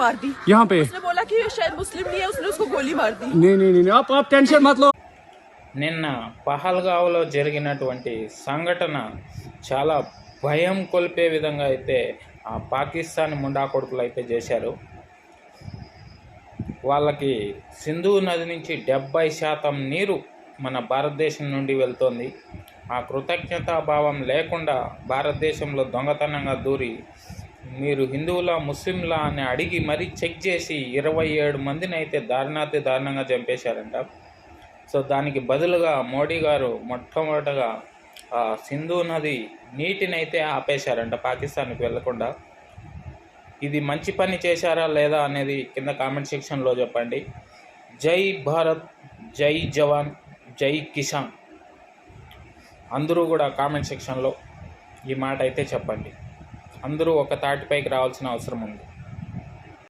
मार दी यहाँ पे उसने बोला कि ये शायद मुस्लिम नहीं है उसने उसको गोली मार दी नहीं नहीं नहीं नहीं, आप आप टेंशन मत लो నిన్న పహల్గావ్లో జరిగినటువంటి సంఘటన చాలా భయం కొలిపే విధంగా అయితే ఆ పాకిస్తాన్ ముండా కొడుకులు అయితే చేశారు వాళ్ళకి సింధు నది నుంచి డెబ్బై శాతం నీరు మన భారతదేశం నుండి వెళ్తోంది ఆ కృతజ్ఞతాభావం లేకుండా భారతదేశంలో దొంగతనంగా దూరి మీరు హిందువులా ముస్లింలా అని అడిగి మరీ చెక్ చేసి ఇరవై ఏడు మందిని అయితే దారుణాతి దారుణంగా చంపేశారంట. సో దానికి బదులుగా మోడీ గారు మొట్టమొదటగా ఆ సింధు నది నీటిని అయితే ఆపేశారంట పాకిస్తాన్కి వెళ్ళకుండా. ఇది మంచి పని చేశారా లేదా అనేది కింద కామెంట్ సెక్షన్లో చెప్పండి. జై భారత్ జై జవాన్ జై కిసాన్. అందరూ కూడా కామెంట్ సెక్షన్లో ఈ మాట అయితే చెప్పండి. అందరూ ఒక తాటిపైకి రావాల్సిన అవసరం ఉంది.